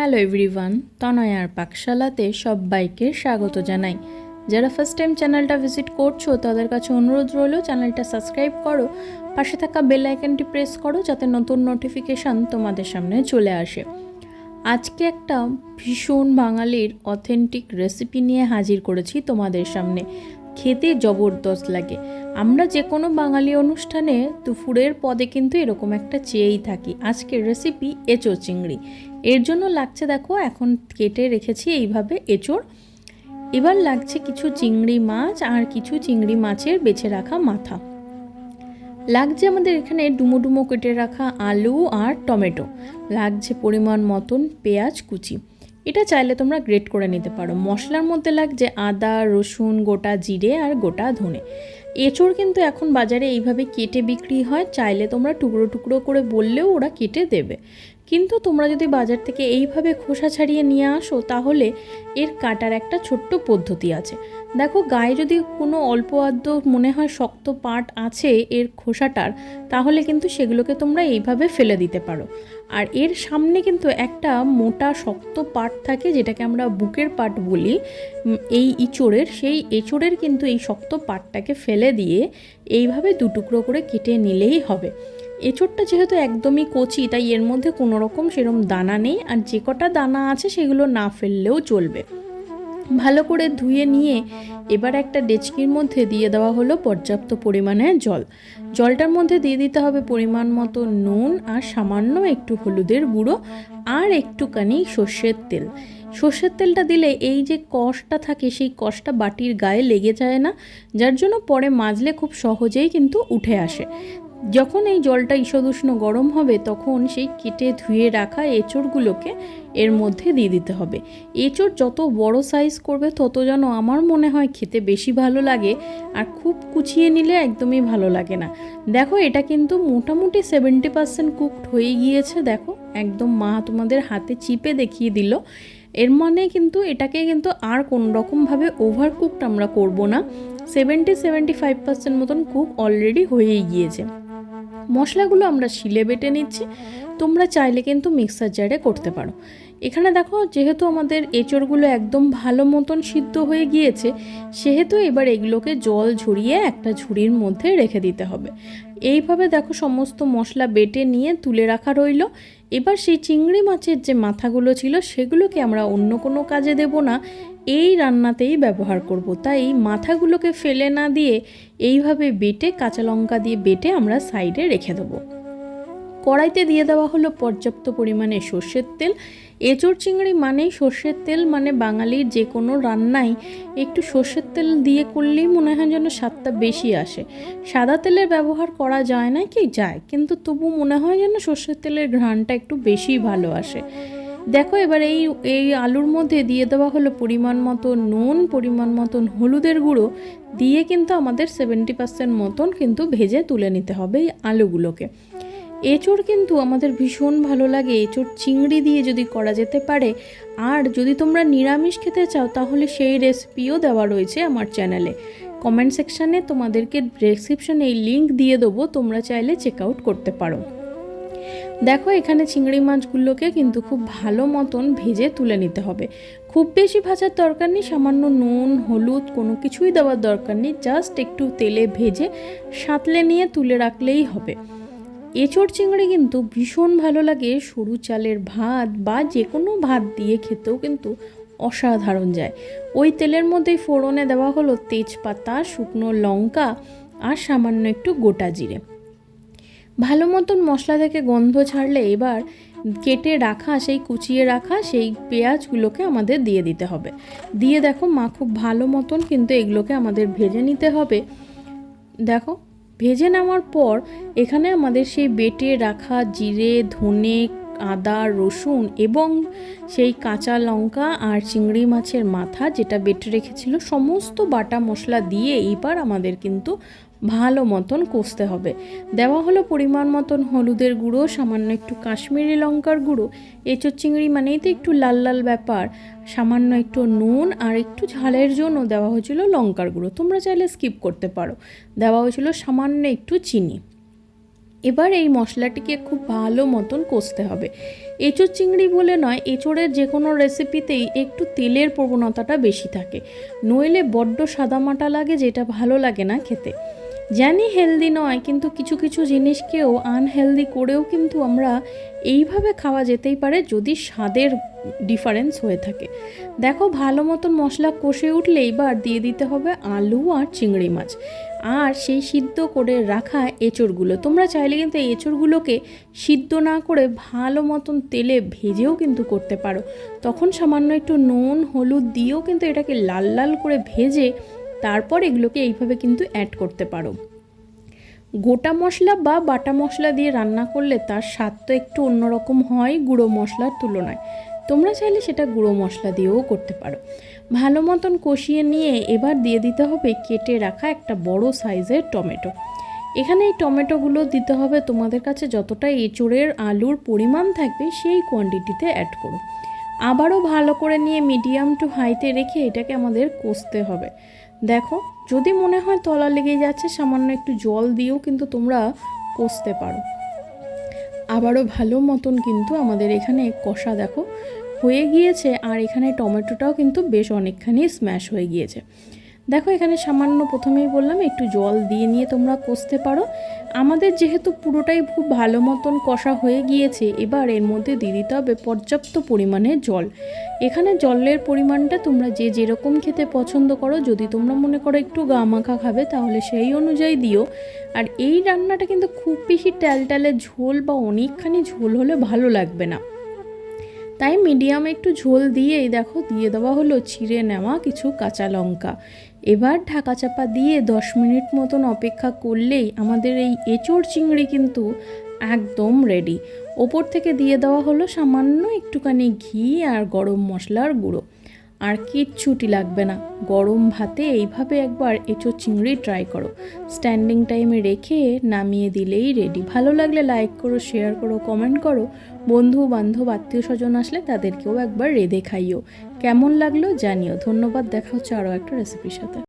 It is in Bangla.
হ্যালো এভরিওয়ান তনয়ার পাকশালাতে সব সবাইকে স্বাগত জানাই। যারা ফার্স্ট টাইম চ্যানেলটা ভিজিট করছ, তাদের কাছে অনুরোধ রইল চ্যানেলটা সাবস্ক্রাইব করো, পাশে থাকা বেল আইকনটি প্রেস করো, যাতে নতুন নোটিফিকেশান তোমাদের সামনে চলে আসে। আজকে একটা ভীষণ বাঙালির অথেন্টিক রেসিপি নিয়ে হাজির করেছি তোমাদের সামনে। খেতে জবরদস্ত লাগে। আমরা যে কোনো বাঙালি অনুষ্ঠানে দুপুরের পদে কিন্তু এরকম একটা চেয়েই থাকি। আজকের রেসিপি এঁচো চিংড়ি। এর জন্য লাগছে দেখো, এখন কেটে রেখেছি এইভাবে এঁচোড়। এবার লাগছে কিছু চিংড়ি মাছ আর কিছু চিংড়ি মাছের বেছে রাখা মাথা। লাগছে আমাদের এখানে ডুমো ডুমো কেটে রাখা আলু আর টমেটো। লাগছে পরিমাণ মতন পেঁয়াজ কুচি। এটা চাইলে তোমরা গ্রেট করে নিতে পারো। মশলার মধ্যে লাগছে আদা, রসুন, গোটা জিরে আর গোটা ধনে। এঁচড় কিন্তু এখন বাজারে এইভাবে কেটে বিক্রি হয়, চাইলে তোমরা টুকরো টুকরো করে বললেও ওরা কেটে দেবে। কিন্তু তোমরা যদি বাজার থেকে এইভাবে খোসা ছাড়িয়ে নিয়ে আসো, তাহলে এর কাটার একটা ছোট্ট পদ্ধতি আছে। দেখো, গায়ে যদি কোনো অল্প আদ্য মনে হয় শক্ত পাট আছে এর খোসাটার, তাহলে কিন্তু সেগুলোকে তোমরা এইভাবে ফেলে দিতে পারো। আর এর সামনে কিন্তু একটা মোটা শক্ত পাট থাকে, যেটাকে আমরা বুকের পাট বলি। এই ইঁচড়ের সেই এঁচড়ের কিন্তু এই শক্ত পাটটাকে ফেলে দিয়ে এইভাবে দুটুকরো করে কেটে নিলেই হবে। এঁচড়টা যেহেতু একদমই কচি, তাই এর মধ্যে কোনো রকম সেরম দানা নেই, আর যে কটা দানা আছে সেগুলো না ফেললেও চলবে। ভালো করে ধুয়ে নিয়ে এবার একটা ডেচকির মধ্যে দিয়ে দেওয়া হলো পর্যাপ্ত পরিমাণে জল। জলটার মধ্যে দিয়ে দিতে হবে পরিমাণ মতো নুন আর সামান্য একটু হলুদের গুঁড়ো আর একটুখানি সর্ষের তেল। সর্ষের তেলটা দিলে এই যে কষটা থাকে, সেই কষটা বাটির গায়ে লেগে যায় না, যার জন্য পরে মাজলে খুব সহজেই কিন্তু উঠে আসে। যখন এই জলটা ঈষদুষ্ণ গরম হবে, তখন সেই কেটে ধুয়ে রাখা এঁচড়গুলোকে এর মধ্যে দিয়ে দিতে হবে। এঁচড় যত বড় সাইজ করবে, তত যেন আমার মনে হয় খেতে বেশি ভালো লাগে আর খুব কুচিয়ে নিলে একদমই ভালো লাগে না। দেখো, এটা কিন্তু মোটামুটি সেভেন্টি পার্সেন্ট কুকড হয়ে গিয়েছে, দেখো। একদম মা তোমাদের হাতে চিপে দেখিয়ে দিল। এর মানে কিন্তু এটাকে কিন্তু আর কোনো রকমভাবে ওভার কুকড আমরা করব না। সেভেন্টি সেভেন্টি ফাইভ পার্সেন্ট মতন কুক অলরেডি হয়েই গিয়েছে। মশলাগুলো আমরা শিলে বেটে নিচ্ছি। তোমরা চাইলে কিন্তু মিক্সার জারে করতে পারো। এখানে দেখো, যেহেতু আমাদের এঁচড়গুলো একদম ভালো মতন সিদ্ধ হয়ে গিয়েছে, সেহেতু এবার এগুলোকে জল ঝরিয়ে একটা ঝুড়ির মধ্যে রেখে দিতে হবে। এইভাবে দেখো, সমস্ত মশলা বেটে নিয়ে তুলে রাখা রইল। এবার সেই চিংড়ি মাছের যে মাথাগুলো ছিল সেগুলোকে আমরা অন্য কোনো কাজে দেব না। এই রান্নাতেই ব্যবহার করব। তাই মাথাগুলোকে ফেলে না দিয়ে এইভাবে বেটে কাঁচা লঙ্কা দিয়ে বেটে আমরা সাইডে রেখে দেবো। কড়াইতে দিয়ে দেওয়া হলো পর্যাপ্ত পরিমাণে সর্ষের তেল। এঁচড় চিংড়ি মানেই সর্ষের তেল মানে বাঙালির যে কোনো রান্নায় একটু সর্ষের তেল দিয়ে করলেই মনে হয় যেন স্বাদটা বেশি আসে। সাদা তেলের ব্যবহার করা যায় না কি? যায়। কিন্তু তবু মনে হয় যেন সর্ষের তেলের ঘ্রাণটা একটু বেশি ভালো আসে। দেখো এবার এই এই আলুর মধ্যে দিয়ে দেওয়া হলো পরিমাণ মতো নুন, পরিমাণ মতন হলুদের গুঁড়ো। দিয়ে কিন্তু আমাদের সেভেন্টি পার্সেন্ট মতন কিন্তু ভেজে তুলে নিতে হবে এই আলুগুলোকে। এঁচড় কিন্তু আমাদের ভীষণ ভালো লাগে। এঁচড় চিংড়ি দিয়ে যদি করা যেতে পারে, আর যদি তোমরা নিরামিষ খেতে চাও, তাহলে সেই রেসিপিও দেওয়া রয়েছে আমার চ্যানেলে কমেন্ট সেকশানে তোমাদেরকে ডেসক্রিপশানে এই লিঙ্ক দিয়ে দেবো, তোমরা চাইলে চেক আউট করতে পারো। দেখো, এখানে চিংড়ি মাছগুলোকে কিন্তু খুব ভালো মতন ভেজে তুলে নিতে হবে। খুব বেশি ভাজার দরকার নেই, সামান্য নুন, হলুদ, কোনো কিছুই দেওয়ার দরকার নেই জাস্ট একটু তেলে ভেজে সাঁতলে নিয়ে তুলে রাখলেই হবে। এঁচড় চিংড়ি কিন্তু ভীষণ ভালো লাগে। সরু চালের ভাত বা যে কোনো ভাত দিয়ে খেতেও কিন্তু অসাধারণ যায়। ওই তেলের মধ্যেই ফোড়নে দেওয়া হলো তেজপাতা, শুকনো লঙ্কা আর সামান্য একটু গোটা জিরে। ভালো মতন মশলা থেকে গন্ধ ছাড়লে এবার কেটে রাখা, সেই কুচিয়ে রাখা, সেই পেঁয়াজগুলোকে আমাদের দিয়ে দিতে হবে। দিয়ে দেখো মা, খুব ভালো মতন কিন্তু এগুলোকে আমাদের ভেজে নিতে হবে। দেখো ভেজে নেওয়ার পর এখানে আমাদের সেই বেটে রাখা জিরে ধনে আদা, রসুন এবং সেই কাঁচা লঙ্কা আর চিংড়ি মাছের মাথা যেটা বেটে রেখেছিল, সমস্ত বাটা মশলা দিয়ে এইবার আমাদের কিন্তু ভালো মতন কষতে হবে। দেওয়া হলো পরিমাণ মতন হলুদের গুঁড়ো, সামান্য একটু কাশ্মীরি লঙ্কার গুঁড়ো এঁচোর চিংড়ি মানেই তো একটু লাল লাল ব্যাপার, সামান্য একটু নুন আর একটু ঝালের জন্য দেওয়া হয়েছিল লঙ্কার গুঁড়ো, তোমরা চাইলে স্কিপ করতে পারো। দেওয়া হয়েছিল সামান্য একটু চিনি। এবার এই মশলাটিকে খুব ভালো মতন কষতে হবে। এঁচোড় চিংড়ি বলে নয়, এঁচোড়ের যে কোনো রেসিপিতেই একটু তেলের প্রবণতাটা বেশি থাকে। নইলে বড্ড সাদামাটা লাগে যেটা ভালো লাগে না খেতে। জানি হেলদি নয়, কিন্তু কিছু কিছু জিনিসকেও আনহেলদি করেও কিন্তু আমরা এইভাবে খাওয়া যেতেই পারে যদি স্বাদের ডিফারেন্স হয়ে থাকে। দেখো, ভালো মতন মশলা কষে উঠলে এবার দিয়ে দিতে হবে আলু আর চিংড়ি মাছ। আর সেই সিদ্ধ করে রাখা এঁচড়গুলো। তোমরা চাইলে কিন্তু এই এঁচড়গুলোকে সিদ্ধ না করে ভালো মতন তেলে ভেজেও কিন্তু করতে পারো। তখন সামান্য একটু নুন, হলুদ দিয়েও কিন্তু এটাকে লাল লাল করে ভেজে তারপর এগুলোকে এইভাবে কিন্তু অ্যাড করতে পারো। গোটা মশলা বা বাটা মশলা দিয়ে রান্না করলে তার স্বাদ তো একটু অন্যরকম হয় গুঁড়ো মশলার তুলনায়। তোমরা চাইলে সেটা গুঁড়ো মশলা দিয়েও করতে পারো। ভালো মতন কষিয়ে নিয়ে এবার দিয়ে দিতে হবে কেটে রাখা একটা বড় সাইজের টমেটো। এখানে এই টমেটোগুলো দিতে হবে তোমাদের কাছে যতটা এঁচোড়ের আলুর পরিমাণ থাকবে সেই কোয়ান্টিটিতে অ্যাড করো। আবারও ভালো করে নিয়ে মিডিয়াম টু হাইতে রেখে এটাকে আমাদের কষতে হবে। দেখো, যদি মনে হয় তলা লেগে যাচ্ছে, সামান্য একটু জল দিয়েও কিন্তু তোমরা কষতে পারো। আবারও ভালো মতন কিন্তু আমাদের এখানে কষা দেখো হয়ে গিয়েছে আর এখানে টমেটোটাও কিন্তু বেশ অনেকখানি স্ম্যাশ হয়ে গিয়েছে। দেখো এখানে সামান্য প্রথমেই বললাম, একটু জল দিয়ে নিয়ে তোমরা কষতে পারো। আমাদের যেহেতু পুরোটাই খুব ভালো মতন কষা হয়ে গিয়েছে, এবার এর মধ্যে দিয়ে দিতে হবে পর্যাপ্ত পরিমাণে জল। এখানে জলের পরিমাণটা তোমরা যে যেরকম খেতে পছন্দ করো, যদি তোমরা মনে করো একটু গা মাখা খাবে, তাহলে সেই অনুযায়ী দিও। আর এই রান্নাটা কিন্তু খুব বেশি ট্যালট্যালে ঝোল বা অনেকখানি ঝোল হলে ভালো লাগবে না। তাই মিডিয়াম একটু ঝোল দিয়েই দেখো, দিয়ে দেওয়া হলো ছিঁড়ে নেওয়া কিছু কাঁচা লঙ্কা। এবার ঢাকা চাপা দিয়ে দশ মিনিট মতন অপেক্ষা করলেই আমাদের এই এঁচোড় চিংড়ি কিন্তু একদম রেডি ওপর থেকে দিয়ে দেওয়া হলো সামান্য একটুখানি ঘি আর গরম মশলার গুঁড়ো। আর কিচ্ছুটি লাগবে না। গরম ভাতে এইভাবে একবার এঁচো চিংড়ি ট্রাই করো। স্ট্যান্ডিং টাইমে রেখে নামিয়ে দিলেই রেডি ভালো লাগলে লাইক করো শেয়ার করো কমেন্ট করো। বন্ধু বান্ধব আত্মীয় স্বজন আসলে তাদেরকেও একবার রেঁধে খাইও কেমন লাগল জানিও। ধন্যবাদ। দেখা হচ্ছে আরও একটা রেসিপির সাথে।